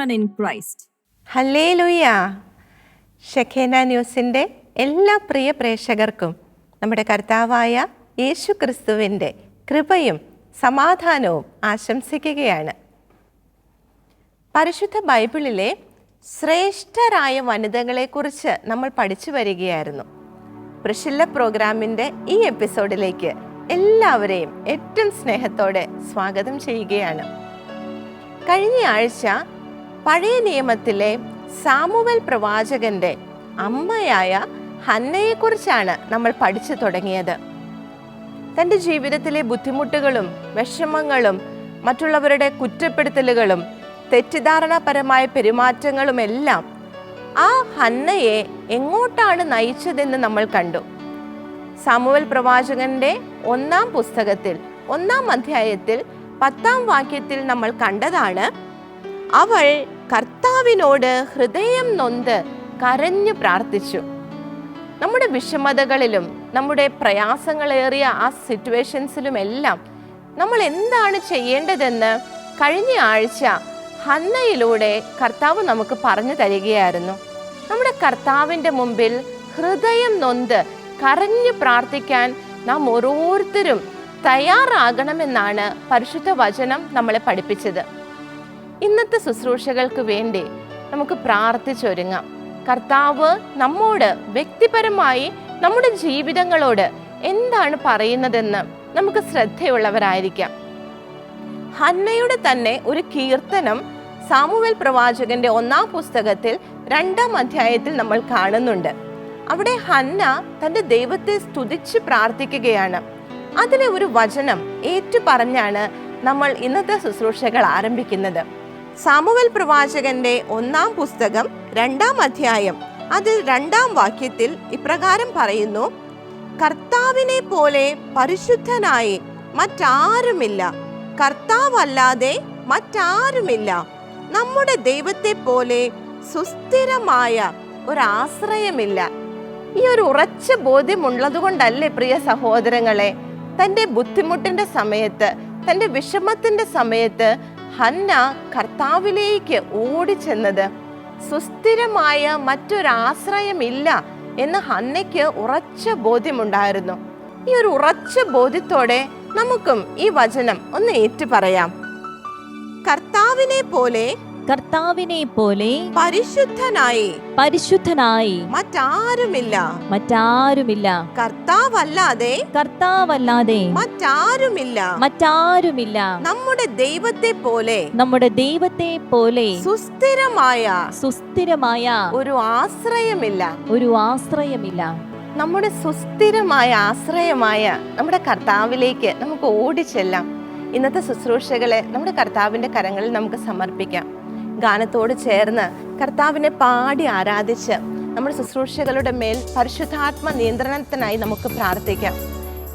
women in Christ. Hallelujah. Shekinah ന്യൂസിന്റെ എല്ലാ പ്രിയ പ്രേക്ഷകർക്കും നമ്മുടെ കർത്താവായ യേശു ക്രിസ്തുവിന്റെ കൃപയും സമാധാനവും ആശംസിക്കുകയാണ്. പരിശുദ്ധ ബൈബിളിലെ ശ്രേഷ്ഠരായ വനിതകളെക്കുറിച്ച് നമ്മൾ പഠിച്ചു വരികയായിരുന്നു. പ്രശില്ല പ്രോഗ്രാമിന്റെ ഈ എപ്പിസോഡിലേക്ക് എല്ലാവരെയും ഏറ്റവും സ്നേഹത്തോടെ സ്വാഗതം ചെയ്യുകയാണ്. കഴിഞ്ഞ ആഴ്ച പഴയ നിയമത്തിലെ സാമുവൽ പ്രവാചകന്റെ അമ്മയായ ഹന്നയെക്കുറിച്ചാണ് നമ്മൾ പഠിച്ചു തുടങ്ങിയത്. തന്റെ ജീവിതത്തിലെ ബുദ്ധിമുട്ടുകളും വിഷമങ്ങളും മറ്റുള്ളവരുടെ കുറ്റപ്പെടുത്തലുകളും തെറ്റിദ്ധാരണപരമായ പെരുമാറ്റങ്ങളും എല്ലാം ആ ഹന്നയെ എങ്ങോട്ടാണ് നയിച്ചതെന്ന് നമ്മൾ കണ്ടു. സാമുവൽ പ്രവാചകന്റെ ഒന്നാം പുസ്തകത്തിൽ ഒന്നാം അധ്യായത്തിൽ പത്താം വാക്യത്തിൽ നമ്മൾ കണ്ടതാണ് അവൾ കർത്താവിനോട് ഹൃദയം നൊന്ത് കരഞ്ഞു പ്രാർത്ഥിച്ചു. നമ്മുടെ വിഷമതകളിലും നമ്മുടെ പ്രയാസങ്ങളേറിയ ആ സിറ്റുവേഷൻസിലും എല്ലാം നമ്മൾ എന്താണ് ചെയ്യേണ്ടതെന്ന് കഴിഞ്ഞ ആഴ്ച ഹന്നയിലൂടെ കർത്താവ് നമുക്ക് പറഞ്ഞു തരികയായിരുന്നു. നമ്മുടെ കർത്താവിന്റെ മുമ്പിൽ ഹൃദയം നൊന്ത് കരഞ്ഞു പ്രാർത്ഥിക്കാൻ നാം ഓരോരുത്തരും തയ്യാറാകണമെന്നാണ് പരിശുദ്ധ വചനം നമ്മളെ പഠിപ്പിച്ചത്. ഇന്നത്തെ ശുശ്രൂഷകൾക്ക് വേണ്ടി നമുക്ക് പ്രാർത്ഥിച്ചൊരുങ്ങാം. കർത്താവ് നമ്മോട് വ്യക്തിപരമായി നമ്മുടെ ജീവിതങ്ങളോട് എന്താണ് പറയുന്നതെന്ന് നമുക്ക് ശ്രദ്ധയുള്ളവരായിരിക്കാം. ഹന്നയുടെ തന്നെ ഒരു കീർത്തനം സാമുവൽ പ്രവാചകന്റെ ഒന്നാം പുസ്തകത്തിൽ രണ്ടാം അധ്യായത്തിൽ നമ്മൾ കാണുന്നുണ്ട്. അവിടെ ഹന്ന തന്റെ ദൈവത്തെ സ്തുതിച്ച് പ്രാർത്ഥിക്കുകയാണ്. അതിലെ ഒരു വചനം ഏറ്റു പറഞ്ഞാണ് നമ്മൾ ഇന്നത്തെ ശുശ്രൂഷകൾ ആരംഭിക്കുന്നത്. സാമുവൽ പ്രവാചകന്റെ ഒന്നാം പുസ്തകം രണ്ടാം അധ്യായം അതിൽ രണ്ടാം വാക്യത്തിൽ ഇപ്രകാരം പറയുന്നു കർത്താവിനെ പോലെ പരിശുദ്ധനായി മറ്റാരുമില്ല. കർത്താവല്ലാതെ മറ്റാരുമില്ല. നമ്മുടെ ദൈവത്തെ പോലെ സുസ്ഥിരമായ ഒരാശ്രയമില്ല. ഈ ഒരു ഉറച്ച ബോധ്യമുള്ളത് കൊണ്ടല്ലേ പ്രിയ സഹോദരങ്ങളെ തന്റെ ബുദ്ധിമുട്ടിന്റെ സമയത്ത് തന്റെ വിഷമത്തിന്റെ സമയത്ത് ഹന്ന കർത്താവിലേക്ക് ഓടിച്ചെന്നത്. സുസ്ഥിരമായ മറ്റൊരാശ്രയമില്ല എന്ന് ഹന്നയ്ക്ക് ഉറച്ച ബോധ്യമുണ്ടായിരുന്നു. ഈ ഒരു ഉറച്ച ബോധ്യത്തോടെ നമുക്കും ഈ വചനം ഒന്ന് ഏറ്റു പറയാം കർത്താവിനെ പോലെ കർത്താവിനെ പോലെ പരിശുദ്ധനായി. പരിശുദ്ധനായി. മറ്റാരുമില്ല. മറ്റാരുമില്ല. കർത്താവല്ലാതെ. കർത്താവല്ലാതെ. മറ്റാരുമില്ല. മറ്റാരുമില്ല. നമ്മുടെ ദൈവത്തെ പോലെ. നമ്മുടെ ദൈവത്തെ പോലെ. സുസ്ഥിരമായ. സുസ്ഥിരമായ. ഒരു ആശ്രയമില്ല. ഒരു ആശ്രയമില്ല. നമ്മുടെ സുസ്ഥിരമായ ആശ്രയമായ നമ്മുടെ കർത്താവിലേക്ക് നമുക്ക് ഓടിച്ചെല്ലാം. ഇന്നത്തെ ശുശ്രൂഷകളെ നമ്മുടെ കർത്താവിന്റെ കരങ്ങളിൽ നമുക്ക് സമർപ്പിക്കാം. ഗാനത്തോട് ചേർന്ന് കർത്താവിനെ പാടി ആരാധിച്ച് നമ്മുടെ ശുശ്രൂഷകളുടെ മേൽ പരിശുദ്ധാത്മ നിയന്ത്രണത്തിനായി നമുക്ക് പ്രാർത്ഥിക്കാം.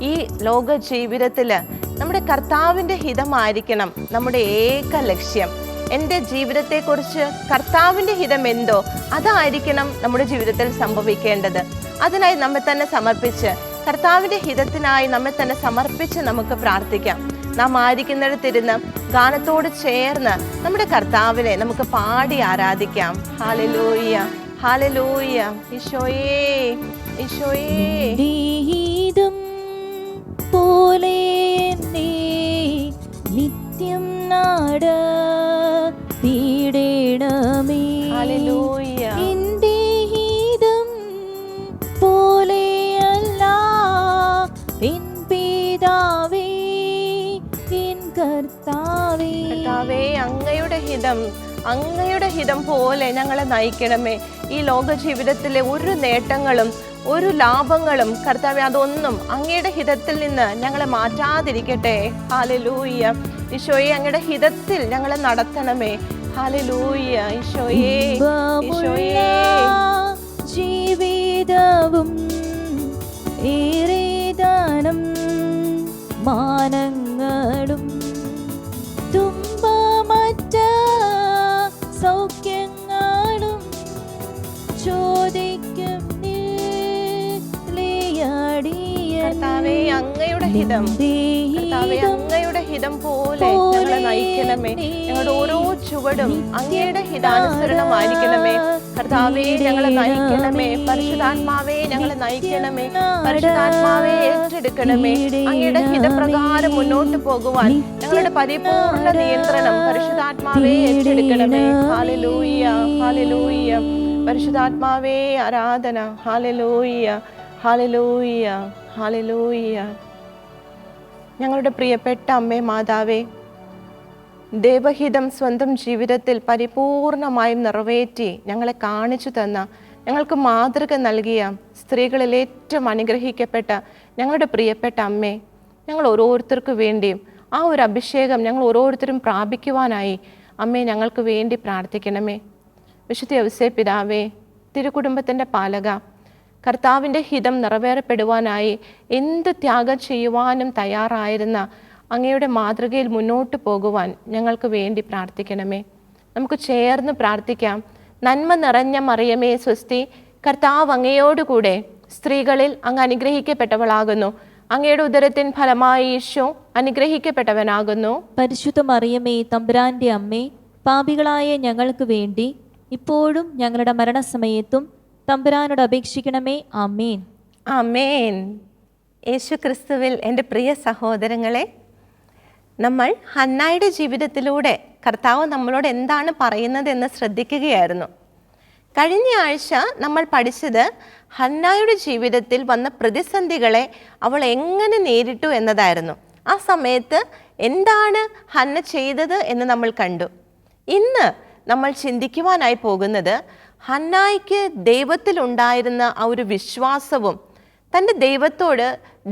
ഈ ലോക ജീവിതത്തിൽ നമ്മുടെ കർത്താവിന്റെ ഹിതമായിരിക്കണം നമ്മുടെ ഏക ലക്ഷ്യം. എന്റെ ജീവിതത്തെക്കുറിച്ച് കർത്താവിന്റെ ഹിതം എന്തോ അതായിരിക്കണം നമ്മുടെ ജീവിതത്തിൽ സംഭവിക്കേണ്ടത്. അതിനായി നമ്മെ തന്നെ സമർപ്പിച്ച് കർത്താവിന്റെ ഹിതത്തിനായി നമ്മെ തന്നെ സമർപ്പിച്ച് നമുക്ക് പ്രാർത്ഥിക്കാം. നാം ആയിരിക്കുന്നിടത്തിരുന്ന് ഗാനത്തോട് ചേർന്ന് നമ്മുടെ കർത്താവിനെ നമുക്ക് പാടി ആരാധിക്കാം. ഹാലലൂയ ഹാലലൂയ ഈശോയേ ഈശോയേ. പോലെ നിത്യം നാട് പീഡണമേ ഹാലലൂയ അങ്ങയുടെ ഹിതം അങ്ങയുടെ ഹിതം പോലെ ഞങ്ങളെ നയിക്കണമേ. ഈ ലോക ജീവിതത്തിലെ ഒരു നേട്ടങ്ങളും ഒരു ലാഭങ്ങളും കർത്താവ് അതൊന്നും അങ്ങയുടെ ഹിതത്തിൽ നിന്ന് ഞങ്ങളെ മാറ്റാതിരിക്കട്ടെ. ഹാലലൂയ്യ ഈശോയെ അങ്ങയുടെ ഹിതത്തിൽ ഞങ്ങളെ നടത്തണമേ. ഹാലലൂയ്യ ഈശോയേ ഈശോയെ. ജീവിതവും ഏറെ ദാനം മാനങ്ങളും ഹിതം. കർത്താവെ അങ്ങയുടെ ഹിതം പോലെ ഞങ്ങളെ നയിക്കണമേ. ഞങ്ങളുടെ ഓരോ ചുവടും അങ്ങയുടെ ഹിതാനുസരണമായിരിക്കണമേ. കർത്താവെ ഞങ്ങളെ നയിക്കണമേ. പരിശുദ്ധാത്മാവേ ഞങ്ങളെ നയിക്കണമേ. പരിശുദ്ധാത്മാവേ ഏറ്റെടുക്കണമേ. അങ്ങയുടെ ഹിതപ്രകാരം മുന്നോട്ട് പോകുവാൻ ഞങ്ങളുടെ പരിപൂർണ നിയന്ത്രണം പരിശുദ്ധാത്മാവേ ഏറ്റെടുക്കണമേ. Hallelujah hallelujah. പരിശുദ്ധാത്മാവേ ആരാധന. ഹാലലൂയ്യ ഹാലലൂയ്യ ഹാലലൂയ ഞങ്ങളുടെ പ്രിയപ്പെട്ട അമ്മേ മാതാവേ ദേവഹിതം സ്വന്തം ജീവിതത്തിൽ പരിപൂർണമായും നിറവേറ്റി ഞങ്ങളെ കാണിച്ചു തന്ന ഞങ്ങൾക്ക് മാതൃക നൽകിയ സ്ത്രീകളിൽ ഏറ്റവും അനുഗ്രഹിക്കപ്പെട്ട ഞങ്ങളുടെ പ്രിയപ്പെട്ട അമ്മേ ഞങ്ങൾ ഓരോരുത്തർക്ക് വേണ്ടിയും ആ ഒരു അഭിഷേകം ഞങ്ങൾ ഓരോരുത്തരും പ്രാപിക്കുവാനായി അമ്മേ ഞങ്ങൾക്ക് വേണ്ടി പ്രാർത്ഥിക്കണമേ. വിശുദ്ധ യവസേ പിതാവേ തിരുക്കുടുംബത്തിന്റെ പാലക കർത്താവിന്റെ ഹിതം നിറവേറപ്പെടുവാനായി എന്ത് ത്യാഗം ചെയ്യുവാനും തയ്യാറായിരുന്ന അങ്ങയുടെ മാതൃകയിൽ മുന്നോട്ട് പോകുവാൻ ഞങ്ങൾക്ക് വേണ്ടി പ്രാർത്ഥിക്കണമേ. നമുക്ക് ചേർന്ന് പ്രാർത്ഥിക്കാം. നന്മ നിറഞ്ഞ മറിയമേ സ്വസ്തി കർത്താവ് അങ്ങയോടുകൂടെ സ്ത്രീകളിൽ അങ്ങ് അനുഗ്രഹിക്കപ്പെട്ടവളാകുന്നു. അങ്ങയുടെ ഉദരത്തിൻ ഫലമായി ഈശോ അനുഗ്രഹിക്കപ്പെട്ടവനാകുന്നു. പരിശുദ്ധ മറിയമേ തമ്പുരാന്റെ അമ്മേ പാപികളായ ഞങ്ങൾക്ക് വേണ്ടി ഇപ്പോഴും ഞങ്ങളുടെ മരണസമയത്തും തമ്പുരാനോട് അപേക്ഷിക്കണമേ. ആമേൻ. അമേൻ യേശു ക്രിസ്തുവിൽ എന്റെ പ്രിയ സഹോദരങ്ങളെ നമ്മൾ ഹന്നായുടെ ജീവിതത്തിലൂടെ കർത്താവ് നമ്മളോട് എന്താണ് പറയുന്നത് എന്ന് ശ്രദ്ധിക്കുകയായിരുന്നു. കഴിഞ്ഞ ആഴ്ച നമ്മൾ പഠിച്ചത് ഹന്നായുടെ ജീവിതത്തിൽ വന്ന പ്രതിസന്ധികളെ അവൾ എങ്ങനെ നേരിട്ടു എന്നതായിരുന്നു. ആ സമയത്ത് എന്താണ് ഹന്ന ചെയ്തത് എന്ന് നമ്മൾ കണ്ടു. ഇന്ന് നമ്മൾ ചിന്തിക്കുവാനായി പോകുന്നത് ഹന്നായ്ക്ക് ദൈവത്തിലുണ്ടായിരുന്ന ആ ഒരു വിശ്വാസവും തന്റെ ദൈവത്തോട്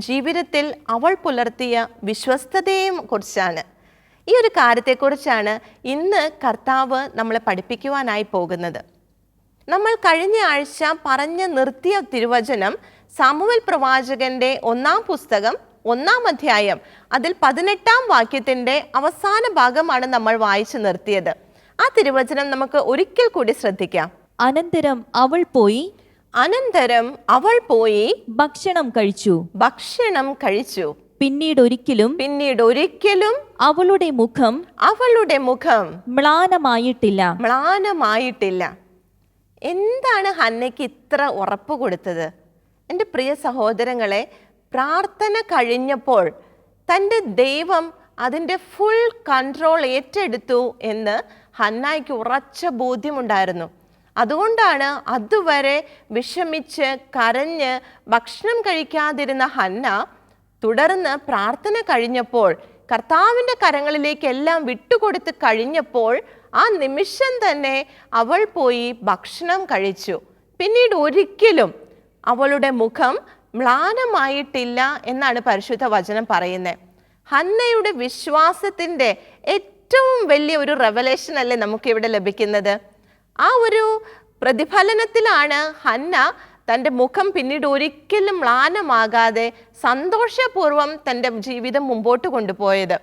ജീവിതത്തിൽ അവൾ പുലർത്തിയ വിശ്വസ്തതയും കുറിച്ചാണ്. ഈ ഒരു കാര്യത്തെക്കുറിച്ചാണ് ഇന്ന് കർത്താവ് നമ്മളെ പഠിപ്പിക്കുവാനായി പോകുന്നത്. നമ്മൾ കഴിഞ്ഞ ആഴ്ച പറഞ്ഞ് നിർത്തിയ തിരുവചനം സാമുവൽ പ്രവാചകന്റെ ഒന്നാം പുസ്തകം ഒന്നാം അധ്യായം അതിൽ പതിനെട്ടാം വാക്യത്തിന്റെ അവസാന ഭാഗമാണ് നമ്മൾ വായിച്ചു നിർത്തിയത്. ആ തിരുവചനം നമുക്ക് ഒരിക്കൽ കൂടി ശ്രദ്ധിക്കാം. അനന്തരം അവൾ പോയി അനന്തരം അവൾ പോയി ഭക്ഷണം കഴിച്ചു. ഭക്ഷണം കഴിച്ചു. പിന്നീട് ഒരിക്കലും പിന്നീട് ഒരിക്കലും അവളുടെ മുഖം അവളുടെ മുഖം മ്ലാനമായിട്ടില്ല. മ്ലാനമായിട്ടില്ല. എന്താണ് ഹന്നയ്ക്ക് ഇത്ര ഉറപ്പ് കൊടുത്തത്? എന്റെ പ്രിയ സഹോദരങ്ങളെ പ്രാർത്ഥന കഴിഞ്ഞപ്പോൾ തന്റെ ദൈവം അതിന്റെ ഫുൾ കൺട്രോൾ ഏറ്റെടുത്തു എന്ന് ഹന്നായ്ക്ക് ഉറച്ച ബോധ്യമുണ്ടായിരുന്നു. അതുകൊണ്ടാണ് അതുവരെ വിഷമിച്ച് കരഞ്ഞ് ഭക്ഷണം കഴിക്കാതിരുന്ന ഹന്ന തുടർന്ന് പ്രാർത്ഥന കഴിഞ്ഞപ്പോൾ കർത്താവിന്റെ കരങ്ങളിലേക്കെല്ലാം വിട്ടുകൊടുത്ത് കഴിഞ്ഞപ്പോൾ ആ നിമിഷം തന്നെ അവൾ പോയി ഭക്ഷണം കഴിച്ചു. പിന്നീട് ഒരിക്കലും അവളുടെ മുഖം മ്ലാനമായിട്ടില്ല എന്നാണ് പരിശുദ്ധ വചനം പറയുന്നത്. ഹന്നയുടെ വിശ്വാസത്തിന്റെ ഏറ്റവും വലിയ ഒരു റെവലേഷൻ അല്ലേ നമുക്കിവിടെ ലഭിക്കുന്നത്? ആ ഒരു പ്രതിഫലനത്തിലാണ് ഹന്ന തന്റെ മുഖം പിന്നീട് ഒരിക്കലും മ്ലാനമാകാതെ സന്തോഷപൂർവം തന്റെ ജീവിതം മുമ്പോട്ട് കൊണ്ടുപോയത്.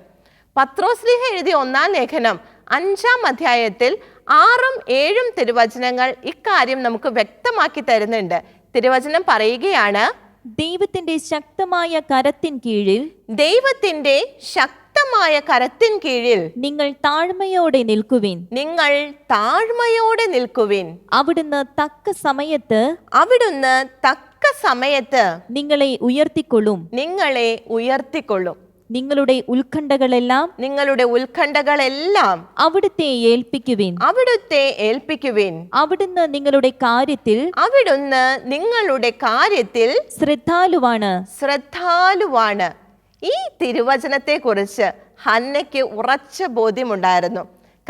പത്രോസ്ലിഹ എഴുതിയ ഒന്നാം ലേഖനം അഞ്ചാം അധ്യായത്തിൽ ആറും ഏഴും തിരുവചനങ്ങൾ ഇക്കാര്യം നമുക്ക് വ്യക്തമാക്കി തരുന്നുണ്ട്. തിരുവചനം പറയുകയാണ് ദൈവത്തിന്റെ ശക്തമായ കരത്തിൻ കീഴിൽ ദൈവത്തിന്റെ ശക്തമായ കരത്തിൻ കീഴിൽ നിങ്ങൾ താഴ്മയോടെ നിൽക്കുവിൻ. നിങ്ങൾ താഴ്മയോടെ നിൽക്കുവിൻ. അവിടുന്ന് തക്ക സമയത്ത് അവിടുന്ന് തക്ക സമയത്ത് നിങ്ങളെ ഉയർത്തിക്കൊള്ളും. നിങ്ങളെ ഉയർത്തിക്കൊള്ളും. നിങ്ങളുടെ ഉത്കണ്ഠകളെല്ലാം നിങ്ങളുടെ ഉത്കണ്ഠകളെല്ലാം അവിടുത്തെ ഏൽപ്പിക്കുവിൻ. അവിടുത്തെ ഏൽപ്പിക്കുവിൻ. അവിടുന്ന് നിങ്ങളുടെ കാര്യത്തിൽ അവിടുന്ന് നിങ്ങളുടെ കാര്യത്തിൽ ശ്രദ്ധാലുവാണ്. ശ്രദ്ധാലുവാണ്. ഈ തിരുവചനത്തെക്കുറിച്ച് ഹന്നയ്ക്ക് ഉറച്ച ബോധ്യമുണ്ടായിരുന്നു.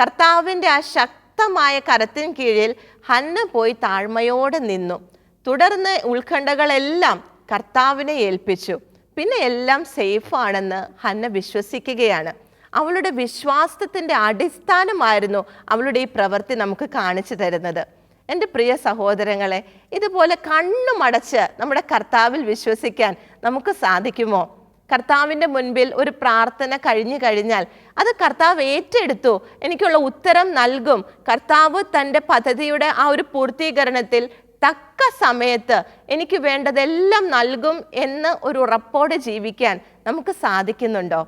കർത്താവിന്റെ ആ ശക്തമായ കരത്തിന് കീഴിൽ ഹന്ന പോയി താഴ്മയോടെ നിന്നു. തുടർന്ന് ഉത്കണ്ഠകളെല്ലാം കർത്താവിനെ ഏൽപ്പിച്ചു. പിന്നെ എല്ലാം സേഫാണെന്ന് ഹന്ന വിശ്വസിക്കുകയാണ്. അവളുടെ വിശ്വാസത്തിന്റെ അടിസ്ഥാനമായിരുന്നു അവളുടെ ഈ പ്രവൃത്തി നമുക്ക് കാണിച്ചു തരുന്നത്. എന്റെ പ്രിയ സഹോദരങ്ങളെ ഇതുപോലെ കണ്ണുമടച്ച് നമ്മുടെ കർത്താവിൽ വിശ്വസിക്കാൻ നമുക്ക് സാധിക്കുമോ? കർത്താവിന്റെ മുൻപിൽ ഒരു പ്രാർത്ഥന കഴിഞ്ഞു കഴിഞ്ഞാൽ അത് കർത്താവ് ഏറ്റെടുത്തു. എനിക്കുള്ള ഉത്തരം നൽകും. കർത്താവ് തന്റെ പദ്ധതിയുടെ ആ ഒരു പൂർത്തീകരണത്തിൽ തക്ക സമയത്ത് എനിക്ക് വേണ്ടതെല്ലാം നൽകും എന്ന് ഒരു ഉറപ്പോടെ ജീവിക്കാൻ നമുക്ക് സാധിക്കുന്നുണ്ടോ?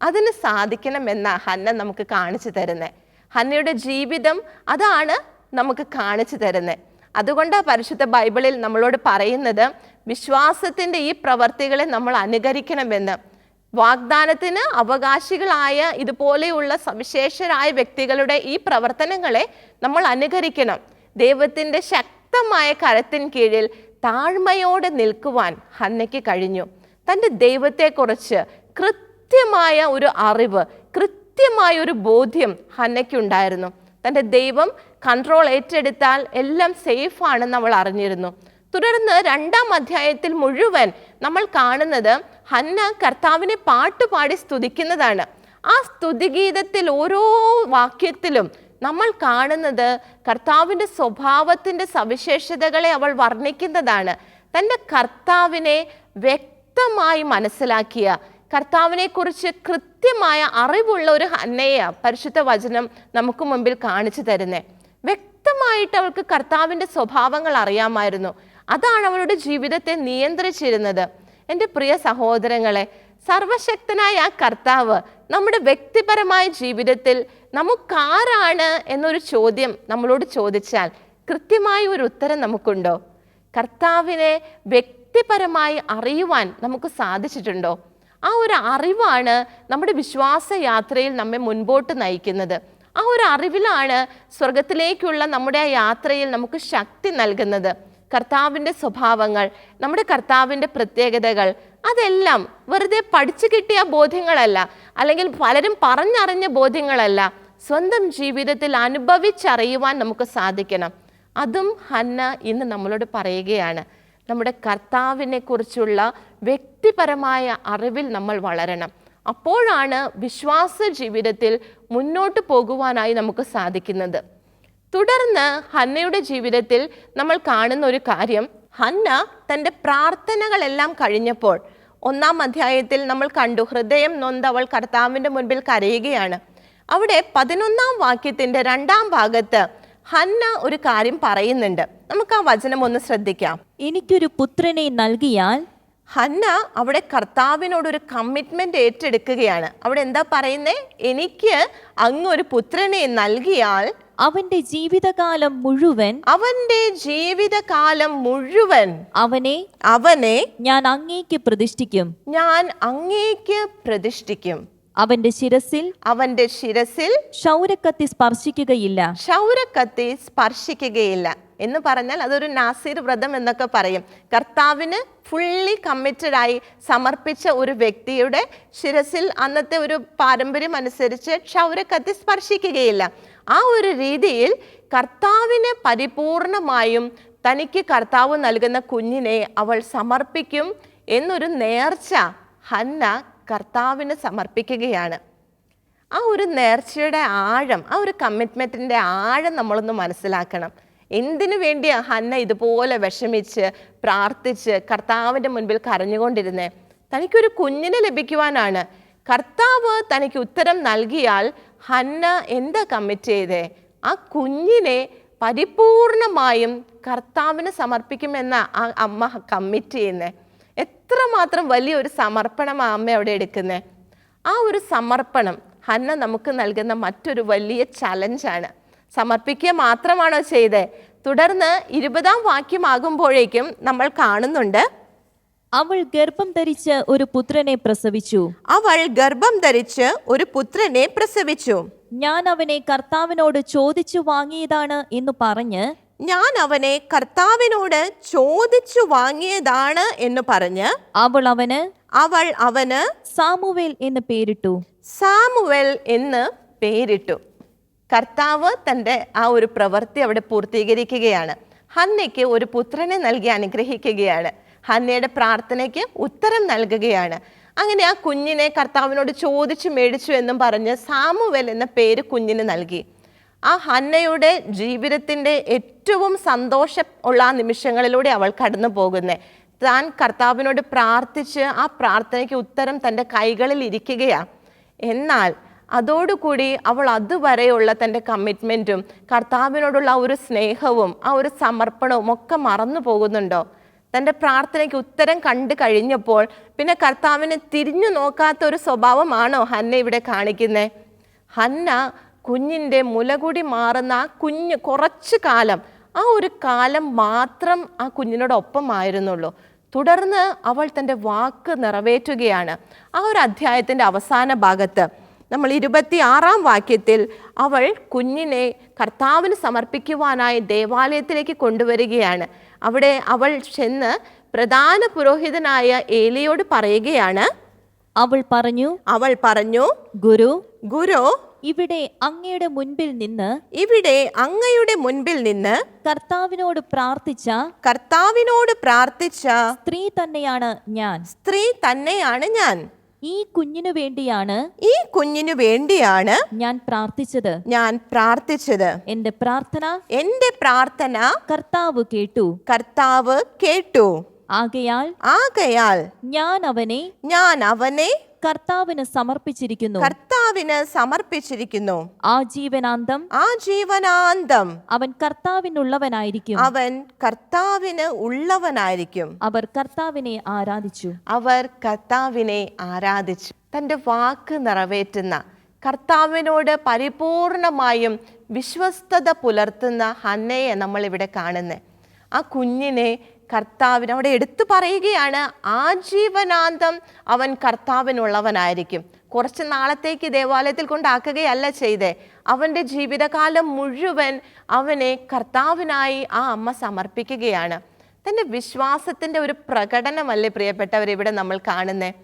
അതിന് സാധിക്കണമെന്ന ഹന്ന നമുക്ക് കാണിച്ചു തരുന്നത് ഹന്നയുടെ ജീവിതം അതാണ് നമുക്ക് കാണിച്ചു തരുന്നത് അതുകൊണ്ടാണ് പരിശുദ്ധ ബൈബിളിൽ നമ്മളോട് പറയുന്നത് വിശ്വാസത്തിന്റെ ഈ പ്രവർത്തികളെ നമ്മൾ അനുകരിക്കണമെന്ന്. വാഗ്ദാനത്തിന് അവകാശികളായ ഇതുപോലെയുള്ള സവിശേഷരായ വ്യക്തികളുടെ ഈ പ്രവർത്തനങ്ങളെ നമ്മൾ അനുകരിക്കണം. ദൈവത്തിന്റെ ശക്തമായ കരത്തിൻ കീഴിൽ താഴ്മയോടെ നിൽക്കുവാൻ ഹന്നയ്ക്ക് കഴിഞ്ഞു. തന്റെ ദൈവത്തെക്കുറിച്ച് കൃത്യമായ ഒരു അറിവ് കൃത്യമായ ഒരു ബോധ്യം ഹന്നയ്ക്കുണ്ടായിരുന്നു. തന്റെ ദൈവം കൺട്രോൾ ഏറ്റെടുത്താൽ എല്ലാം സേഫ് ആണെന്ന് അവൾ അറിഞ്ഞിരുന്നു. തുടർന്ന് രണ്ടാം അധ്യായത്തിൽ മുഴുവൻ നമ്മൾ കാണുന്നത് ഹന്ന കർത്താവിനെ പാട്ടുപാടി സ്തുതിക്കുന്നതാണ്. ആ സ്തുതിഗീതത്തിൽ ഓരോ വാക്യത്തിലും നമ്മൾ കാണുന്നത് കർത്താവിന്റെ സ്വഭാവത്തിന്റെ സവിശേഷതകളെ അവൾ വർണിക്കുന്നതാണ്. തന്റെ കർത്താവിനെ വ്യക്തമായി മനസ്സിലാക്കിയ കർത്താവിനെക്കുറിച്ച് കൃത്യമായ അറിവുള്ള ഒരു ഹന്നയെ പരിശുദ്ധ വചനം നമുക്ക് മുമ്പിൽ കാണിച്ചു തരുന്നേ. വ്യക്തമായിട്ട് അവൾക്ക് കർത്താവിന്റെ സ്വഭാവങ്ങൾ അറിയാമായിരുന്നു. അതാണ് അവളുടെ ജീവിതത്തെ നിയന്ത്രിച്ചിരുന്നത്. എന്റെ പ്രിയ സഹോദരങ്ങളെ സർവശക്തനായ ആ കർത്താവ് നമ്മുടെ വ്യക്തിപരമായ ജീവിതത്തിൽ നമുക്കാരാണ് എന്നൊരു ചോദ്യം നമ്മളോട് ചോദിച്ചാൽ കൃത്യമായ ഒരു ഉത്തരം നമുക്കുണ്ടോ? കർത്താവിനെ വ്യക്തിപരമായി അറിയുവാൻ നമുക്ക് സാധിച്ചിട്ടുണ്ടോ? ആ ഒരു അറിവാണ് നമ്മുടെ വിശ്വാസ യാത്രയിൽ നമ്മെ മുൻപോട്ട് നയിക്കുന്നത്. ആ ഒരു അറിവിലാണ് സ്വർഗത്തിലേക്കുള്ള നമ്മുടെ യാത്രയിൽ നമുക്ക് ശക്തി നൽകുന്നത്. കർത്താവിന്റെ സ്വഭാവങ്ങൾ നമ്മുടെ കർത്താവിന്റെ പ്രത്യേകതകൾ അതെല്ലാം വെറുതെ പഠിച്ചു കിട്ടിയ ബോധ്യങ്ങളല്ല അല്ലെങ്കിൽ പലരും പറഞ്ഞറിഞ്ഞ ബോധ്യങ്ങളല്ല സ്വന്തം ജീവിതത്തിൽ അനുഭവിച്ചറിയുവാൻ നമുക്ക് സാധിക്കണം. അതും ഹന്ന ഇന്ന് നമ്മളോട് പറയുകയാണ്. നമ്മുടെ കർത്താവിനെ കുറിച്ചുള്ള വ്യക്തിപരമായ അറിവിൽ നമ്മൾ വളരണം. അപ്പോഴാണ് വിശ്വാസ ജീവിതത്തിൽ മുന്നോട്ട് പോകുവാനായി നമുക്ക് സാധിക്കുന്നത്. തുടർന്ന് ഹന്നയുടെ ജീവിതത്തിൽ നമ്മൾ കാണുന്ന ഒരു കാര്യം ഹന്ന തന്റെ പ്രാർത്ഥനകളെല്ലാം കഴിഞ്ഞപ്പോൾ ഒന്നാം അധ്യായത്തിൽ നമ്മൾ കണ്ടു ഹൃദയം നൊന്ത് അവൾ കർത്താവിന്റെ മുൻപിൽ കരയുകയാണ്. അവിടെ പതിനൊന്നാം വാക്യത്തിന്റെ രണ്ടാം ഭാഗത്ത് ഹന്ന ഒരു കാര്യം പറയുന്നുണ്ട്. നമുക്ക് ആ വചനം ഒന്ന് ശ്രദ്ധിക്കാം. എനിക്കൊരു പുത്രനെ നൽകിയാൽ ഹന്ന അവിടെ കർത്താവിനോടൊരു കമ്മിറ്റ്മെന്റ് ഏറ്റെടുക്കുകയാണ്. അവിടെ എന്താ പറയുന്നേ? എനിക്ക് അങ്ങ് ഒരു പുത്രനെ നൽകിയാൽ അവന്റെ ജീവിതകാലം മുഴുവൻ അവന്റെ ജീവിതകാലം മുഴുവൻ അവനെ അവനെ ഞാൻ അങ്ങേക്ക് പ്രതിഷ്ഠിക്കും. ഞാൻ അങ്ങേക്ക് പ്രതിഷ്ഠിക്കും. അവന്റെ ശിരസിൽ അവന്റെ ശിരസിൽ ക്ഷൗരക്കത്തി സ്പർശിക്കുകയില്ല. ക്ഷൗരക്കത്തി സ്പർശിക്കുകയില്ല. എന്ന് പറഞ്ഞാൽ അതൊരു നാസീർ വ്രതം എന്നൊക്കെ പറയും. കർത്താവിന് ഫുള്ളി കമ്മിറ്റഡ് ആയി സമർപ്പിച്ച ഒരു വ്യക്തിയുടെ ശിരസിൽ അന്നത്തെ ഒരു പാരമ്പര്യം അനുസരിച്ച് ക്ഷൗരക്കത്തി സ്പർശിക്കുകയില്ല. ആ ഒരു രീതിയിൽ കർത്താവിനെ പരിപൂർണമായും തനിക്ക് കർത്താവ് നൽകുന്ന കുഞ്ഞിനെ അവൾ സമർപ്പിക്കും എന്നൊരു നേർച്ച ഹന്ന കർത്താവിന് സമർപ്പിക്കുകയാണ്. ആ ഒരു നേർച്ചയുടെ ആഴം ആ ഒരു കമ്മിറ്റ്മെന്റിന്റെ ആഴം നമ്മളൊന്ന് മനസ്സിലാക്കണം. എന്തിനു വേണ്ടിയാണ് ഹന്ന ഇതുപോലെ വിഷമിച്ച് പ്രാർത്ഥിച്ച് കർത്താവിന്റെ മുൻപിൽ കരഞ്ഞുകൊണ്ടിരുന്നേ? തനിക്കൊരു കുഞ്ഞിനെ ലഭിക്കുവാനാണ്. കർത്താവ് തനിക്ക് ഉത്തരം നൽകിയാൽ ഹന്ന എന്താ കമ്മിറ്റ് ചെയ്തേ? ആ കുഞ്ഞിനെ പരിപൂർണമായും കർത്താവിന് സമർപ്പിക്കുമെന്ന ആ അമ്മ കമ്മിറ്റ് ചെയ്യുന്നേ. എത്രമാത്രം വലിയൊരു സമർപ്പണം ആ അമ്മ അവിടെ എടുക്കുന്നത് ആ ഒരു സമർപ്പണം ഹന്ന നമുക്ക് നൽകുന്ന മറ്റൊരു വലിയ ചലഞ്ചാണ് സമർപ്പിക്കുക മാത്രമാണോ ചെയ്തത് തുടർന്ന് ഇരുപതാം വാക്യമാകുമ്പോഴേക്കും നമ്മൾ കാണുന്നുണ്ട്. അവൾ ഗർഭം ധരിച്ച് ഒരു പുത്രനെ പ്രസവിച്ചു. അവൾ ഗർഭം ധരിച്ച് ഒരു പുത്രനെ പ്രസവിച്ചു. ഞാൻ അവനെ കർത്താവിനോട് ചോദിച്ചു വാങ്ങിയതാണ് എന്ന് പറഞ്ഞ് ഞാൻ അവനെ കർത്താവിനോട് ചോദിച്ചു വാങ്ങിയതാണ് എന്ന് പറഞ്ഞ് അവൾ അവന് അവൾ അവന് സാമുവേൽ എന്ന് പേരിട്ടു. സാമുവേൽ എന്ന് പേരിട്ടു. കർത്താവ് തന്റെ ആ ഒരു പ്രവൃത്തി അവിടെ പൂർത്തീകരിക്കുകയാണ്. ഹന്നയ്ക്ക് ഒരു പുത്രനെ നൽകി അനുഗ്രഹിക്കുകയാണ്. ഹന്നയുടെ പ്രാർത്ഥനയ്ക്ക് ഉത്തരം നൽകുകയാണ്. അങ്ങനെ ആ കുഞ്ഞിനെ കർത്താവിനോട് ചോദിച്ചു മേടിച്ചു എന്നും പറഞ്ഞ് സാമുവൽ എന്ന പേര് കുഞ്ഞിന് നൽകി. ആ ഹന്നയുടെ ജീവിതത്തിന്റെ ഏറ്റവും സന്തോഷം ഉള്ള ആ നിമിഷങ്ങളിലൂടെ അവൾ കടന്നു പോകുന്നത് താൻ കർത്താവിനോട് പ്രാർത്ഥിച്ച് ആ പ്രാർത്ഥനയ്ക്ക് ഉത്തരം തന്റെ കൈകളിൽ ഇരിക്കുകയാണ് എന്നാൽ അതോടുകൂടി അവൾ അതുവരെയുള്ള തന്റെ കമ്മിറ്റ്മെന്റും കർത്താവിനോടുള്ള ഒരു സ്നേഹവും ആ ഒരു സമർപ്പണവും ഒക്കെ മറന്നു പോകുന്നുണ്ടോ? തന്റെ പ്രാർത്ഥനയ്ക്ക് ഉത്തരം കണ്ടു കഴിഞ്ഞപ്പോൾ പിന്നെ കർത്താവിനെ തിരിഞ്ഞു നോക്കാത്ത ഒരു സ്വഭാവമാണോ ഹന്ന ഇവിടെ കാണിക്കുന്നത് ഹന്ന കുഞ്ഞിന്റെ മുലകുടി മാറുന്ന ആ കുഞ്ഞ് കുറച്ച് കാലം ആ ഒരു കാലം മാത്രം ആ കുഞ്ഞിനോടൊപ്പമായിരുന്നുള്ളൂ. തുടർന്ന് അവൾ തന്റെ വാക്ക് നിറവേറ്റുകയാണ്. ആ ഒരു അധ്യായത്തിന്റെ അവസാന ഭാഗത്ത് നമ്മൾ ഇരുപത്തി ആറാം വാക്യത്തിൽ അവൾ കുഞ്ഞിനെ കർത്താവിന് സമർപ്പിക്കുവാനായി ദേവാലയത്തിലേക്ക് കൊണ്ടുവരികയാണ്. അവിടെ അവൾ ചെന്ന് പ്രധാന പുരോഹിതനായ ഏലിയോട് പറയുകയാണ് അവൾ പറഞ്ഞു അവൾ പറഞ്ഞു ഗുരു ഗുരു ഇവിടെ അങ്ങയുടെ മുൻപിൽ നിന്ന് ഇവിടെ അങ്ങയുടെ മുൻപിൽ നിന്ന് കർത്താവിനോട് പ്രാർത്ഥിച്ച കർത്താവിനോട് പ്രാർത്ഥിച്ച സ്ത്രീ തന്നെയാണ് ഞാൻ. സ്ത്രീ തന്നെയാണ് ഞാൻ. ഈ കുഞ്ഞിനു വേണ്ടിയാണ് ഈ കുഞ്ഞിനു വേണ്ടിയാണ് ഞാൻ പ്രാർത്ഥിച്ചത്. ഞാൻ പ്രാർത്ഥിച്ചത്. എന്റെ പ്രാർത്ഥന എന്റെ പ്രാർത്ഥന കർത്താവ് കേട്ടു. കർത്താവ് കേട്ടു. ആകയാൽ ആകയാൽ ഞാൻ അവനെ ഞാൻ അവനെ കർത്താവിന് സമർപ്പിച്ചിരിക്കുന്നു. കർത്താവിന് സമർപ്പിച്ചിരിക്കുന്നു. ആ ജീവനാന്തം ആ ജീവനാന്തം അവൻ കർത്താവിനുള്ളവനായിരിക്കും. അവൻ കർത്താവിന് ഉള്ളവനായിരിക്കും. അവർ കർത്താവിനെ ആരാധിച്ചു. അവർ കർത്താവിനെ ആരാധിച്ചു. തന്റെ വാക്ക് നിറവേറ്റുന്ന കർത്താവിനോട് പരിപൂർണമായും വിശ്വസ്തത പുലർത്തുന്ന ഹന്നയെ നമ്മൾ ഇവിടെ കാണുന്നത് ആ കുഞ്ഞിനെ കർത്താവിന് അവിടെ എടുത്തു പറയുകയാണ് ആജീവനാന്തം അവൻ കർത്താവിനുള്ളവനായിരിക്കും. കുറച്ച് നാളത്തേക്ക് ദേവാലയത്തിൽ കൊണ്ടാക്കുകയല്ല ചെയ്തേ. അവന്റെ ജീവിതകാലം മുഴുവൻ അവനെ കർത്താവിനായി ആ അമ്മ സമർപ്പിക്കുകയാണ്. തന്റെ വിശ്വാസത്തിന്റെ ഒരു പ്രകടനമല്ലേ പ്രിയപ്പെട്ടവർ ഇവിടെ നമ്മൾ കാണുന്നത്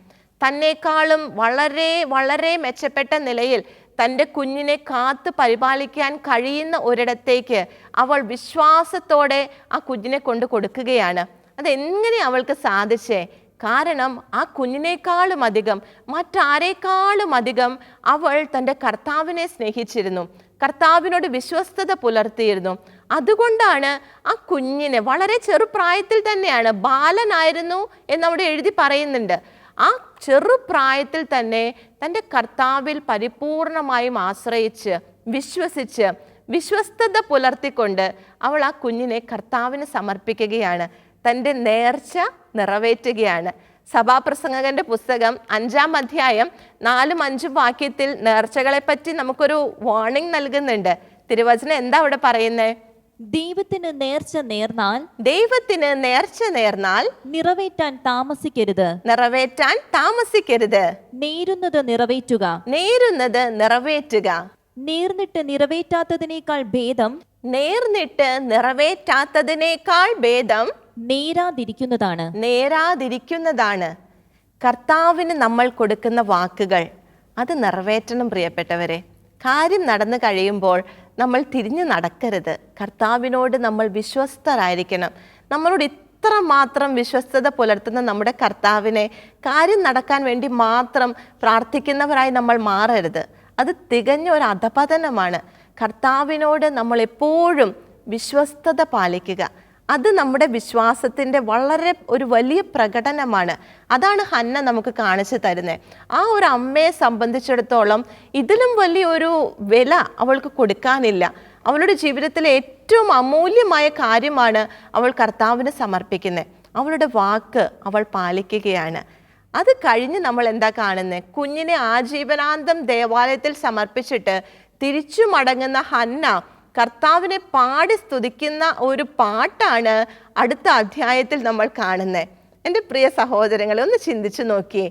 തന്നെക്കാളും വളരെ വളരെ മെച്ചപ്പെട്ട നിലയിൽ തന്റെ കുഞ്ഞിനെ കാത്ത് പരിപാലിക്കാൻ കഴിയുന്ന ഒരിടത്തേക്ക് അവൾ വിശ്വാസത്തോടെ ആ കുഞ്ഞിനെ കൊണ്ട് കൊടുക്കുകയാണ്. അതെങ്ങനെ അവൾക്ക് സാധിച്ചേ? കാരണം ആ കുഞ്ഞിനേക്കാളും അധികം മറ്റാരേക്കാളും അധികം അവൾ തന്റെ കർത്താവിനെ സ്നേഹിച്ചിരുന്നു. കർത്താവിനോട് വിശ്വസ്തത പുലർത്തിയിരുന്നു. അതുകൊണ്ടാണ് ആ കുഞ്ഞിനെ വളരെ ചെറുപ്രായത്തിൽ തന്നെയാണ് ബാലനായിരുന്നു എന്നവിടെ എഴുതി പറയുന്നുണ്ട്. ആ ചെറുപ്രായത്തിൽ തന്നെ തന്റെ കർത്താവിൽ പരിപൂർണമായും ആശ്രയിച്ച് വിശ്വസിച്ച് വിശ്വസ്തത പുലർത്തിക്കൊണ്ട് അവൾ ആ കുഞ്ഞിനെ കർത്താവിന് സമർപ്പിക്കുകയാണ്. തന്റെ നേർച്ച നിറവേറ്റുകയാണ്. സഭാപ്രസംഗകന്റെ പുസ്തകം അഞ്ചാം അധ്യായം നാലും അഞ്ചും വാക്യത്തിൽ നേർച്ചകളെപ്പറ്റി നമുക്കൊരു വാർണിംഗ് നൽകുന്നുണ്ട്. തിരുവചനം എന്താ അവിടെ പറയുന്നത് ദൈവത്തിന് നേർച്ച നേർന്നാൽ ദൈവത്തിന് നേർച്ച നേർന്നാൽ നിറവേറ്റാൻ താമസിക്കരുത്. നിറവേറ്റാൻ താമസിക്കരുത്. നേരുന്നത് നിറവേറ്റുക. നേരുന്നത് നിറവേറ്റുക. നേർന്നിട്ട് നിറവേറ്റാത്തതിനേക്കാൾ ഭേദം നേർന്നിട്ട് നിറവേറ്റാത്തതിനേക്കാൾ ഭേദം നേരാതിരിക്കുന്നതാണ്. നേരാതിരിക്കുന്നതാണ്. കർത്താവിന് നമ്മൾ കൊടുക്കുന്ന വാക്കുകൾ അത് നിറവേറ്റണം പ്രിയപ്പെട്ടവരെ. കാര്യം നടന്നു കഴിയുമ്പോൾ നമ്മൾ തിരിഞ്ഞു നടക്കരുത്. കർത്താവിനോട് നമ്മൾ വിശ്വസ്തരായിരിക്കണം. നമ്മളോട് ഇത്ര മാത്രം വിശ്വസ്തത പുലർത്തുന്ന നമ്മുടെ കർത്താവിനെ കാര്യം നടക്കാൻ വേണ്ടി മാത്രം പ്രാർത്ഥിക്കുന്നവരായി നമ്മൾ മാറരുത്. അത് തികഞ്ഞ ഒരു അധപതനമാണ്. കർത്താവിനോട് നമ്മൾ എപ്പോഴും വിശ്വസ്തത പാലിക്കുക. അത് നമ്മുടെ വിശ്വാസത്തിന്റെ വളരെ ഒരു വലിയ പ്രകടനമാണ്. അതാണ് ഹന്ന നമുക്ക് കാണിച്ചു തരുന്നത് ആ ഒരു അമ്മയെ സംബന്ധിച്ചിടത്തോളം ഇതിലും വലിയൊരു വില അവൾക്ക് കൊടുക്കാനില്ല. അവളുടെ ജീവിതത്തിലെ ഏറ്റവും അമൂല്യമായ കാര്യമാണ് അവൾ കർത്താവിന് സമർപ്പിക്കുന്നത് അവളുടെ വാക്ക് അവൾ പാലിക്കുകയാണ്. അത് കഴിഞ്ഞ് നമ്മൾ എന്താ കാണുന്നത് കുഞ്ഞിനെ ആജീവനാന്തം ദേവാലയത്തിൽ സമർപ്പിച്ചിട്ട് തിരിച്ചു മടങ്ങുന്ന ഹന്ന കർത്താവിനെ പാടി സ്തുതിക്കുന്ന ഒരു പാട്ടാണ് അടുത്ത അധ്യായത്തിൽ നമ്മൾ കാണുന്നത്. എന്റെ പ്രിയ സഹോദരങ്ങളെ ഒന്ന് ചിന്തിച്ചു നോക്കി.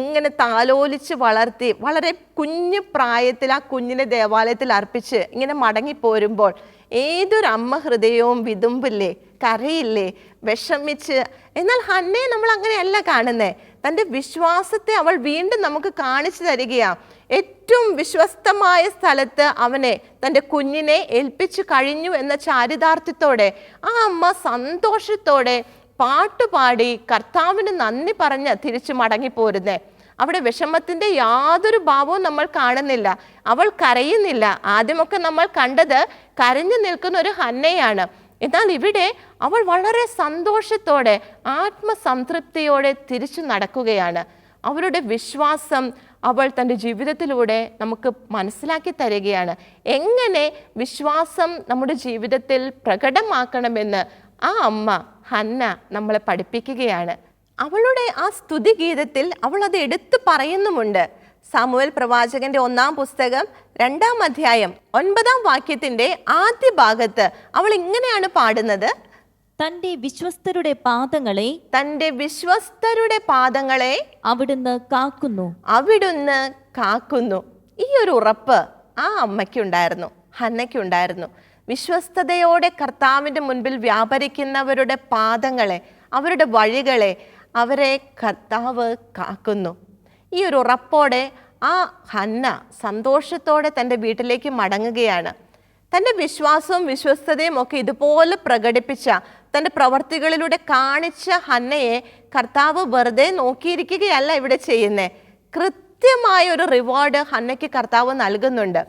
ഇങ്ങനെ താലോലിച്ച് വളർത്തി വളരെ കുഞ്ഞു പ്രായത്തിൽ ആ കുഞ്ഞിനെ ദേവാലയത്തിൽ അർപ്പിച്ച് ഇങ്ങനെ മടങ്ങിപ്പോരുമ്പോൾ ഏതൊരു അമ്മ ഹൃദയവും വിതുമ്പില്ലേ കരയില്ലേ വിഷമിച്ച്. എന്നാൽ ഹന്നയെ നമ്മൾ അങ്ങനെയല്ല കാണുന്നത്. തന്റെ വിശ്വാസത്തെ അവൾ വീണ്ടും നമുക്ക് കാണിച്ചു തരികയാണ്. ഏറ്റവും വിശ്വസ്തമായ സ്ഥലത്ത് അവനെ തന്റെ കുഞ്ഞിനെ ഏൽപ്പിച്ചു കഴിഞ്ഞു എന്ന ചാരിതാർത്ഥ്യത്തോടെ ആ അമ്മ സന്തോഷത്തോടെ പാട്ടുപാടി കർത്താവിന് നന്ദി പറഞ്ഞ് തിരിച്ചു മടങ്ങിപ്പോരുന്നേ. അവിടെ വിഷമത്തിന്റെ യാതൊരു ഭാവവും നമ്മൾ കാണുന്നില്ല. അവൾ കരയുന്നില്ല. ആദ്യമൊക്കെ നമ്മൾ കണ്ടത് കരഞ്ഞു നിൽക്കുന്ന ഒരു ഹന്നയാണ്. എന്നാൽ ഇവിടെ അവൾ വളരെ സന്തോഷത്തോടെ ആത്മസംതൃപ്തിയോടെ തിരിച്ചു നടക്കുകയാണ്. അവരുടെ വിശ്വാസം അവൾ തന്റെ ജീവിതത്തിലൂടെ നമുക്ക് മനസ്സിലാക്കി തരികയാണ്. എങ്ങനെ വിശ്വാസം നമ്മുടെ ജീവിതത്തിൽ പ്രകടമാക്കണമെന്ന് ആ അമ്മ ഹന്ന നമ്മളെ പഠിപ്പിക്കുകയാണ്. അവളുടെ ആ സ്തുതി ഗീതത്തിൽ അവൾ അത് എടുത്തു പറയുന്നുമുണ്ട്. സാമുവൽ പ്രവാചകന്റെ ഒന്നാം പുസ്തകം രണ്ടാം അധ്യായം ഒൻപതാം വാക്യത്തിന്റെ ആദ്യ ഭാഗത്ത് അവൾ ഇങ്ങനെയാണ് പാടുന്നത്. തന്റെ വിശ്വസ്തരുടെ പാദങ്ങളെ തന്റെ വിശ്വസ്തരുടെ പാദങ്ങളെ അവിടുന്ന് കാക്കുന്നു. അവിടുന്ന് കാക്കുന്നു. ഈ ഒരു ഉറപ്പ് ആ അമ്മയ്ക്കുണ്ടായിരുന്നു ഹന്നയ്ക്കുണ്ടായിരുന്നു. വിശ്വസ്തയോടെ കർത്താവിന്റെ മുൻപിൽ വ്യാപരിക്കുന്നവരുടെ പാദങ്ങളെ അവരുടെ വഴികളെ അവരെ കർത്താവ് കാക്കുന്നു. ഈ ഒരു ഉറപ്പോടെ ആ ഹന്ന സന്തോഷത്തോടെ തന്റെ വീട്ടിലേക്ക് മടങ്ങുകയാണ്. തന്റെ വിശ്വാസവും വിശ്വസ്തതയും ഒക്കെ ഇതുപോലെ പ്രകടിപ്പിച്ച തന്റെ പ്രവർത്തികളിലൂടെ കാണിച്ച ഹന്നയെ കർത്താവ് വെറുതെ നോക്കിയിരിക്കുകയല്ല ഇവിടെ ചെയ്യുന്നത് കൃത്യമായ ഒരു റിവാർഡ് ഹന്നയ്ക്ക് കർത്താവ് നൽകുന്നുണ്ട്.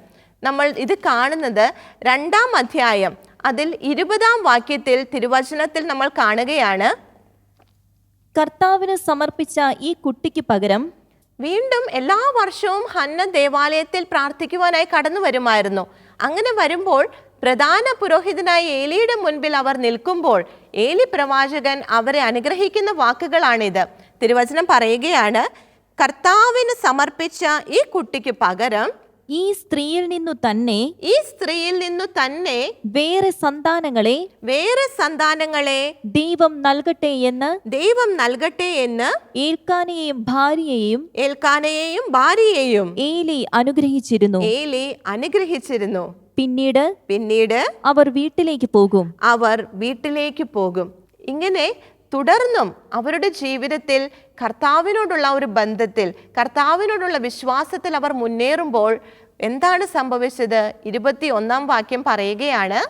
നമ്മൾ ഇത് കാണുന്നത് രണ്ടാം അധ്യായം അതിൽ ഇരുപതാം വാക്യത്തിൽ തിരുവചനത്തിൽ നമ്മൾ കാണുകയാണ്. കർത്താവിന് സമർപ്പിച്ച ഈ കുട്ടിക്ക് പകരം വീണ്ടും എല്ലാ വർഷവും ഹന്ന ദേവാലയത്തിൽ പ്രാർത്ഥിക്കുവാനായി കടന്നു വരുമായിരുന്നു അങ്ങനെ വരുമ്പോൾ പ്രധാന പുരോഹിതനായ ഏലിയുടെ മുൻപിൽ അവർ നിൽക്കുമ്പോൾ ഏലി പ്രവാചകൻ അവരെ അനുഗ്രഹിക്കുന്ന വാക്കുകളാണിത്. തിരുവചനം പറയുകയാണ് കർത്താവിന് സമർപ്പിച്ച ഈ കുട്ടിക്ക് പകരം ഈ സ്ത്രീയിൽ നിന്നു തന്നെ ഈ സ്ത്രീയിൽ നിന്നു തന്നെ വേറെ സന്താനങ്ങളെ വേറെ സന്താനങ്ങളെ ദൈവം നൽകട്ടെ എന്ന് ദൈവം നൽകട്ടെ എന്ന് ഏൽക്കാനെയും ഭാര്യയെയും ഏൽക്കാനയെയും ഭാര്യയെയും ഏലി അനുഗ്രഹിച്ചിരുന്നു. ഏലി അനുഗ്രഹിച്ചിരുന്നു. പിന്നീട് പിന്നീട് അവർ വീട്ടിലേക്ക് പോകും. അവർ വീട്ടിലേക്ക് പോകും. ഇങ്ങനെ തുടർന്നും അവരുടെ ജീവിതത്തിൽ കർത്താവിനോടുള്ള ഒരു ബന്ധത്തിൽ കർത്താവിനോടുള്ള വിശ്വാസത്തിൽ അവർ മുന്നേറുമ്പോൾ എന്താണ് സംഭവിച്ചത്? ഇരുപത്തി ഒന്നാം വാക്യം പറയുകയാണ്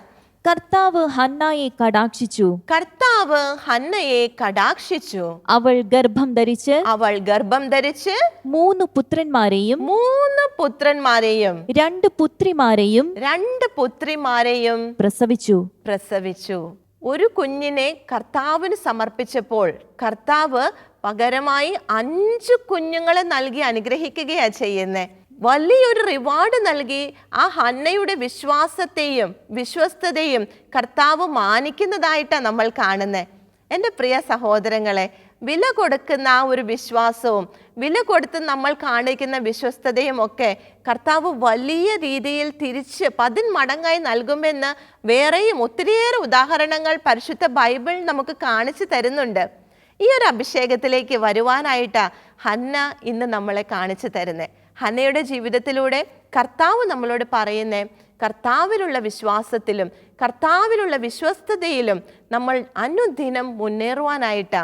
കർത്താവ് ഹന്നയെ കടാക്ഷിച്ചു. കർത്താവ് ഹന്നയെ കടാക്ഷിച്ചു. അവൾ ഗർഭം ധരിച്ച് അവൾ ഗർഭം ധരിച്ച് മൂന്ന് പുത്രന്മാരെയും മൂന്ന് പുത്രന്മാരെയും രണ്ട് പുത്രിമാരെയും രണ്ട് പുത്രിമാരെയും പ്രസവിച്ചു. പ്രസവിച്ചു. ഒരു കുഞ്ഞിനെ കർത്താവിന് സമർപ്പിച്ചപ്പോൾ കർത്താവ് പകരമായി അഞ്ച് കുഞ്ഞുങ്ങളെ നൽകി അനുഗ്രഹിക്കുകയാണ് ചെയ്യുന്നത് വലിയൊരു റിവാർഡ് നൽകി ആ ഹന്നയുടെ വിശ്വാസത്തെയും വിശ്വസ്തതയും കർത്താവ് മാനിക്കുന്നതായിട്ടാണ് നമ്മൾ കാണുന്നത് എന്റെ പ്രിയ സഹോദരങ്ങളെ വില കൊടുക്കുന്ന ആ ഒരു വിശ്വാസവും വില കൊടുത്ത് നമ്മൾ കാണിക്കുന്ന വിശ്വസ്തതയും ഒക്കെ കർത്താവ് വലിയ രീതിയിൽ തിരിച്ച് പതിന്മടങ്ങായി നൽകുമെന്ന് വേറെയും ഒത്തിരിയേറെ ഉദാഹരണങ്ങൾ പരിശുദ്ധ ബൈബിൾ നമുക്ക് കാണിച്ചു തരുന്നുണ്ട്. ഈ ഒരു അഭിഷേകത്തിലേക്ക് വരുവാനായിട്ട് ഹന്ന ഇന്ന് നമ്മളെ കാണിച്ചു തരുന്നത് ഹന്നയുടെ ജീവിതത്തിലൂടെ കർത്താവ് നമ്മളോട് പറയുന്നേ കർത്താവിലുള്ള വിശ്വാസത്തിലും കർത്താവിലുള്ള വിശ്വസ്തതയിലും നമ്മൾ അനുദിനം മുന്നേറുവാനായിട്ട്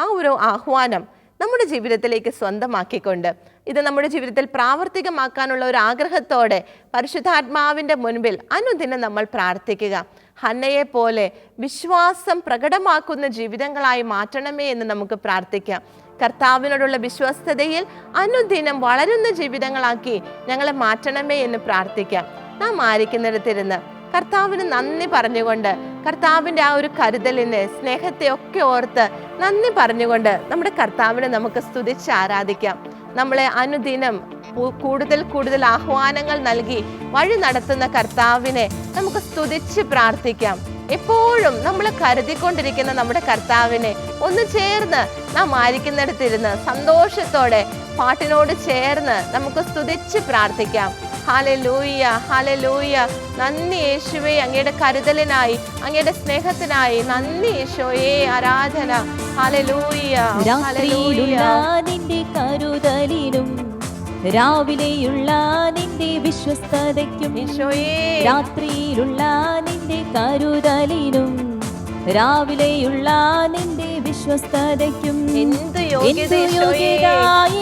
ആ ഒരു ആഹ്വാനം നമ്മുടെ ജീവിതത്തിലേക്ക് സ്വന്തമാക്കിക്കൊണ്ട് ഇത് നമ്മുടെ ജീവിതത്തിൽ പ്രാവർത്തികമാക്കാനുള്ള ഒരു ആഗ്രഹത്തോടെ പരിശുദ്ധാത്മാവിന്റെ മുൻപിൽ അനുദിനം നമ്മൾ പ്രാർത്ഥിക്കുക. ഹന്നയെ പോലെ വിശ്വാസം പ്രകടമാക്കുന്ന ജീവിതങ്ങളായി മാറ്റണമേ എന്ന് നമുക്ക് പ്രാർത്ഥിക്കാം. കർത്താവിനോടുള്ള വിശ്വസ്തതയിൽ അനുദിനം വളരുന്ന ജീവിതങ്ങളാക്കി ഞങ്ങളെ മാറ്റണമേ എന്ന് പ്രാർത്ഥിക്കാം. നാം ആയിരിക്കുന്നിടത്തിരുന്ന് കർത്താവിന് നന്ദി പറഞ്ഞുകൊണ്ട് കർത്താവിന്റെ ആ ഒരു കരുതലിന് സ്നേഹത്തെ ഒക്കെ ഓർത്ത് നന്ദി പറഞ്ഞുകൊണ്ട് നമ്മുടെ കർത്താവിനെ നമുക്ക് സ്തുതിച്ച് ആരാധിക്കാം. നമ്മളെ അനുദിനം കൂടുതൽ കൂടുതൽ ആഹ്വാനങ്ങൾ നൽകി വഴി നടത്തുന്ന കർത്താവിനെ നമുക്ക് സ്തുതിച്ച് പ്രാർത്ഥിക്കാം. എപ്പോഴും നമ്മൾ കരുതിക്കൊണ്ടിരിക്കുന്ന നമ്മുടെ കർത്താവിനെ ഒന്ന് ചേർന്ന് നാം ആയിരിക്കുന്നിടത്തിരുന്ന് സന്തോഷത്തോടെ പാട്ടിനോട് ചേർന്ന് നമുക്ക് സ്തുതിച്ച് പ്രാർത്ഥിക്കാം. ഹാലലൂയ ലൂയ്യ നന്ദി യേശുവേ അങ്ങയുടെ കരുതലിനായി അങ്ങയുടെ സ്നേഹത്തിനായി. നന്ദി യേശോയെ ആരാധന. ലൂയ്യ ഹാലലൂയ നിന്റെ കരുതലിനും രാവിലെയുള്ള നിന്റെ വിശ്വസ്തതയ്ക്കും രാത്രിയിലുള്ള നിന്റെ കരുതലിനും രാവിലെയുള്ള നിന്റെ വിശ്വസ്തതയ്ക്കും എന്ത് യോഗ്യത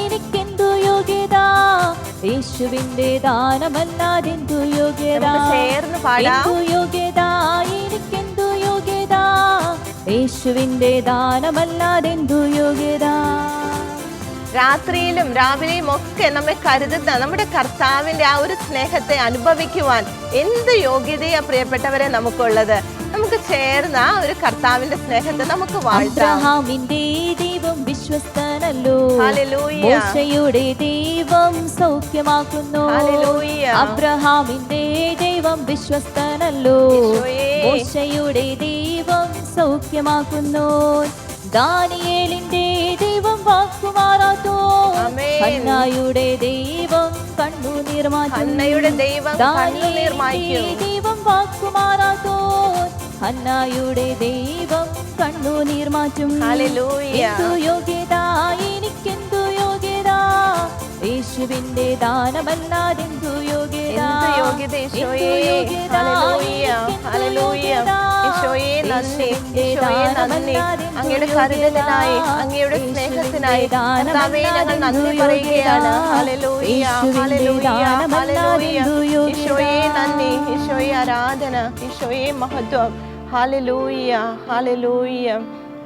എനിക്കെന്തു യോഗ്യത? യേശുവിന്റെ ദാനമല്ലാതെന്തു യോഗ്യത? എന്തു യോഗ്യത? എനിക്കെന്തു യേശുവിന്റെ ദാനമല്ലാതെന്തു യോഗ്യത? രാത്രിയിലും രാവിലെയും ഒക്കെ നമ്മെ കരുതുന്ന നമ്മുടെ കർത്താവിന്റെ ആ ഒരു സ്നേഹത്തെ അനുഭവിക്കുവാൻ എന്ത് യോഗ്യതയാ പ്രിയപ്പെട്ടവരെ നമുക്കുള്ളത്? നമുക്ക് ചേർന്ന ആ ഒരു കർത്താവിന്റെ സ്നേഹത്തെ നമുക്ക് വാഴ്ത്താം. അബ്രഹാമിന്റെ ദൈവം വിശ്വസ്തനല്ലോ. മോശയുടെ ദൈവം സൗഖ്യമാക്കുന്നു. അബ്രഹാമിന്റെ ദൈവം വിശ്വസ്തനല്ലോ. മോശയുടെ ദൈവം സൗഖ്യമാക്കുന്നു. ദാനിയേലിന്റെ ദൈവം വാക്കുമാറാത്തോ ആമേൻ. ഹന്നായുടെ ദൈവം കണ്ണു നിർമാണയുടെ ദൈവം ദൈവം വാക്കുമാറാത്തോ? ഹന്നായുടെ ദൈവം കണ്ണു മാറ്റും ഹല്ലേലൂയ. എന്തു യോഗ്യത എനിക്കെന്തു യേശുവിന്റെ ദാനമല്ലാതെന്തു യോഗ്യത? അങ്ങയുടെ കരുതലിനായി, അങ്ങയുടെ സ്നേഹത്തിനായി ഞങ്ങൾ നന്ദി പറയുകയാണ്. ഈശോയേ നന്ദി. ഈശോയെ ആരാധന. ഈശോയെ മഹത്വം. ഹാലലൂയ ഹാലലൂയ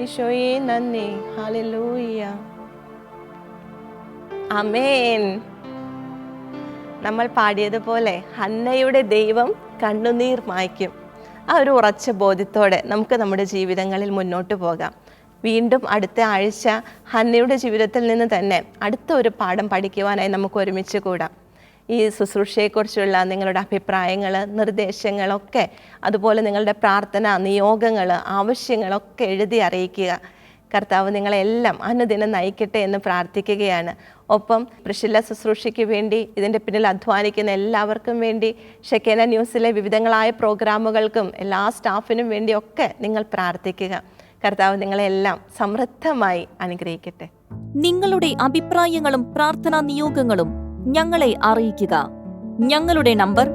ഈശോയെ നന്ദി. ഹാലലൂയ അമേൻ നമ്മൾ പാടിയതുപോലെ ഹന്നയുടെ ദൈവം കണ്ണുനീർ മായ്ക്കും. ആ ഒരു ഉറച്ച ബോധ്യത്തോടെ നമുക്ക് നമ്മുടെ ജീവിതങ്ങളിൽ മുന്നോട്ട് പോകാം. വീണ്ടും അടുത്ത ആഴ്ച ഹന്നയുടെ ജീവിതത്തിൽ നിന്ന് തന്നെ അടുത്ത ഒരു പാഠം പഠിക്കുവാനായി നമുക്ക് ഒരുമിച്ച് കൂടാം. ഈ ശുശ്രൂഷയെക്കുറിച്ചുള്ള നിങ്ങളുടെ അഭിപ്രായങ്ങൾ നിർദ്ദേശങ്ങളൊക്കെ അതുപോലെ നിങ്ങളുടെ പ്രാർത്ഥന നിയോഗങ്ങൾ ആവശ്യങ്ങളൊക്കെ എഴുതി അറിയിക്കുക. കർത്താവ് നിങ്ങളെല്ലാം അനുദിനം നയിക്കട്ടെ എന്ന് പ്രാർത്ഥിക്കുകയാണ്. ഒപ്പം പ്രശില്ല ശുശ്രൂഷയ്ക്ക് വേണ്ടി ഇതിന്റെ പിന്നിൽ അധ്വാനിക്കുന്ന എല്ലാവർക്കും വേണ്ടി ഷെക്കേന ന്യൂസിലെ വിവിധങ്ങളായ പ്രോഗ്രാമുകൾക്കും എല്ലാ സ്റ്റാഫിനും വേണ്ടിയൊക്കെ നിങ്ങൾ പ്രാർത്ഥിക്കുക. കർത്താവ് നിങ്ങളെല്ലാം സമൃദ്ധമായി അനുഗ്രഹിക്കട്ടെ. നിങ്ങളുടെ അഭിപ്രായങ്ങളും പ്രാർത്ഥനാ നിയോഗങ്ങളും ഞങ്ങളെ അറിയിക്കുക. ഞങ്ങളുടെ നമ്പർ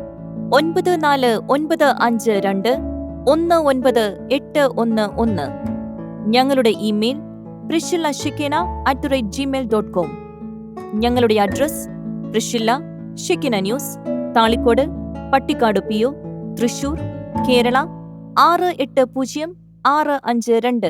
ഒൻപത് നാല് ഒൻപത് അഞ്ച് രണ്ട് ഒന്ന് ഒൻപത് എട്ട് ഒന്ന് ഒന്ന്. ഞങ്ങളുടെ email Priscilla Shekinah at the rate Gmail dot com ഞങ്ങളുടെ address Priscilla Shekinah news Thalikkode Pattikkad P O Thrissur Kerala ആറ് എട്ട് പൂജ്യം ആറ് അഞ്ച് രണ്ട്.